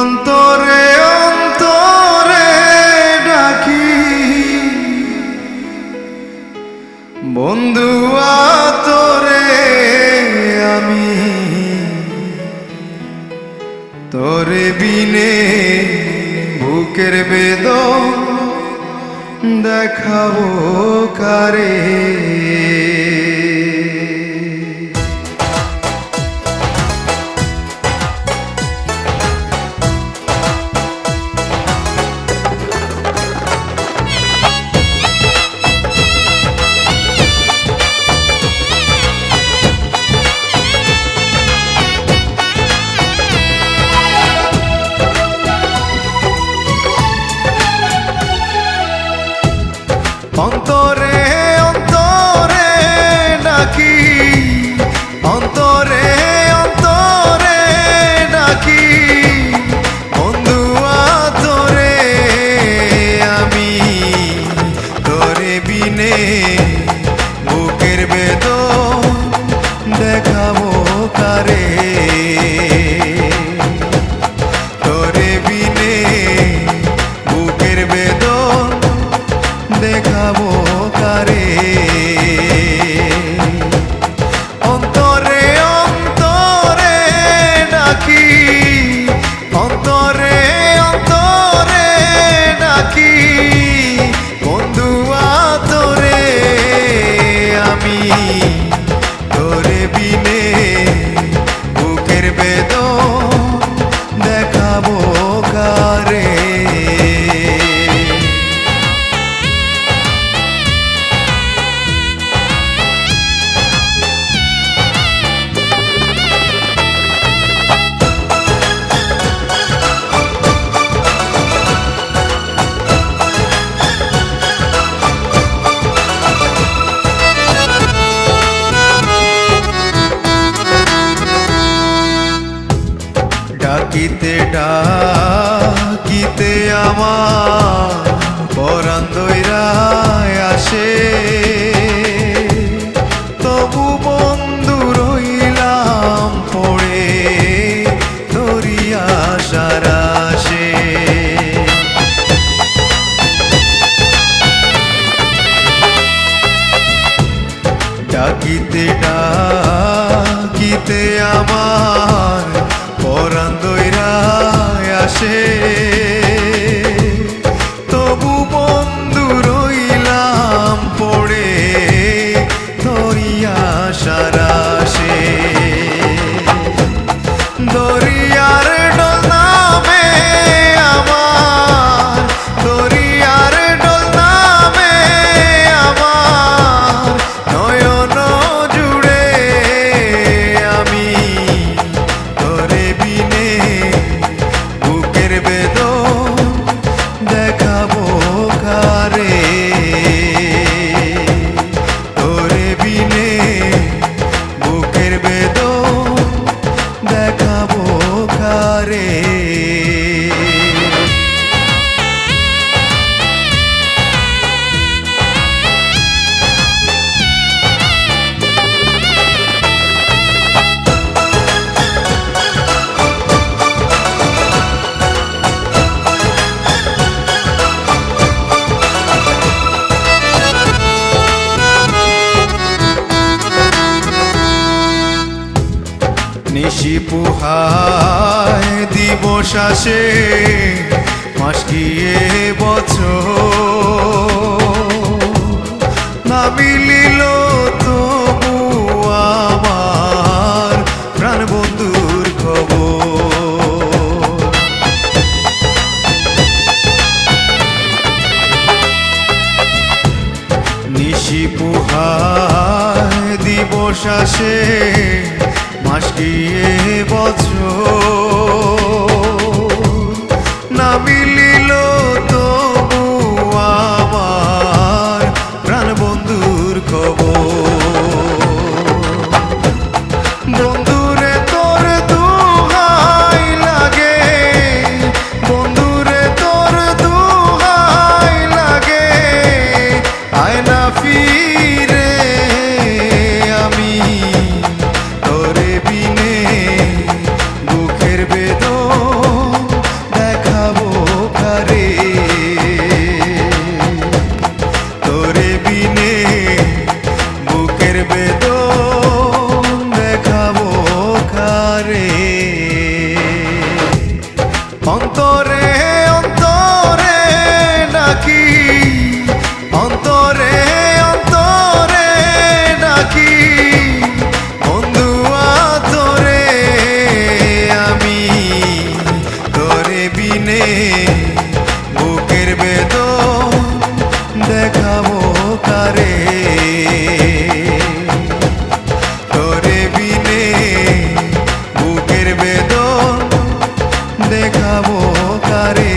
অন্তরে অন্তরে ডাকি। বন্ধু তোরে আমি তোরে বিনে বুকের বেদ দেখাবো কারে? অন্তরে ডাকিতে ডাকিতে আমার পরান্দইরা আসে। వారే निशिपुहा শ্বাসে মাস গিয়ে বছর। না মিলিল তবু আমার প্রাণ বন্ধুর খবর। নিশি পুহায় দিবস আসে মাস গিয়ে María. কারে